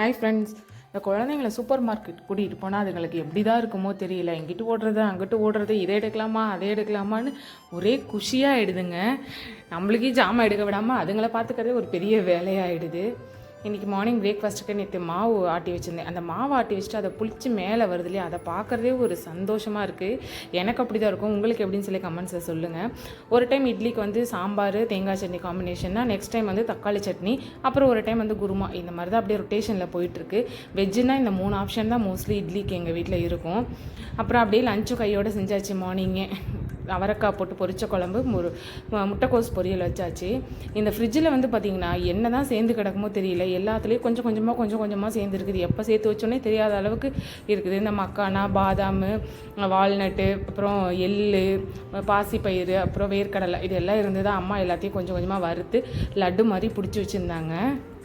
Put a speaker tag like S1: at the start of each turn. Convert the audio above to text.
S1: hi friends இந்த குழந்தைங்களை super market கூட்டிகிட்டு போனால் அதுங்களுக்கு எப்படி தான் இருக்குமோ தெரியல எங்கிட்டு ஓடுறது அங்கிட்டு ஓடுறது இதை எடுக்கலாமா அதை எடுக்கலாமான்னு ஒரே குஷியாக ஆகிடுதுங்க நம்மளுக்கே ஜாமான் எடுக்க விடாமல் அதுங்களை பார்த்துக்கிறதே ஒரு பெரிய வேலையாகிடுது இன்றைக்கி மார்னிங் பிரேக்ஃபாஸ்ட்டுக்கு நேற்று மாவு ஆட்டி வச்சுருந்தேன் அந்த மாவு ஆட்டி வச்சுட்டு அதை புளிச்சு மேலே வருது இல்லையா அதை பார்க்குறதே ஒரு சந்தோஷமாக இருக்குது எனக்கு அப்படி தான் இருக்கும் உங்களுக்கு எப்படின்னு சொல்லி கமெண்ட்ஸில் சொல்லுங்கள் ஒரு டைம் இட்லிக்கு வந்து சாம்பார் தேங்காய் சட்னி காம்பினேஷன்னா நெக்ஸ்ட் டைம் வந்து தக்காளி சட்னி அப்புறம் ஒரு டைம் வந்து குருமா இந்த மாதிரி தான் அப்படியே ரொட்டேஷனில் போயிட்டுருக்கு வெஜ்ஜுனா இந்த மூணு ஆப்ஷன் தான் மோஸ்ட்லி இட்லிக்கு எங்கள் வீட்டில் இருக்கும் அப்புறம் அப்படியே லஞ்சு கையோடு செஞ்சாச்சு மார்னிங்கே அவரைக்காய் போட்டு பொரித்த குழம்பு ஒரு முட்டைக்கோஸ் பொரியல் வச்சாச்சு இந்த ஃப்ரிட்ஜில் வந்து பார்த்திங்கன்னா என்ன தான் சேர்ந்து கிடக்குமோ தெரியல எல்லாத்துலேயும் கொஞ்சம் கொஞ்சமாக கொஞ்சம் கொஞ்சமாக சேர்ந்துருக்குது எப்போ சேர்த்து வச்சோன்னே தெரியாத அளவுக்கு இருக்குது இந்த மக்கானா பாதாம் வால்நட்டு அப்புறம் எள்ளு பாசிப்பயிறு அப்புறம் வேர்க்கடலை இதெல்லாம் இருந்து தான் அம்மா எல்லாத்தையும் கொஞ்சம் கொஞ்சமாக வறுத்து லட்டு மாதிரி பிடிச்சி வச்சுருந்தாங்க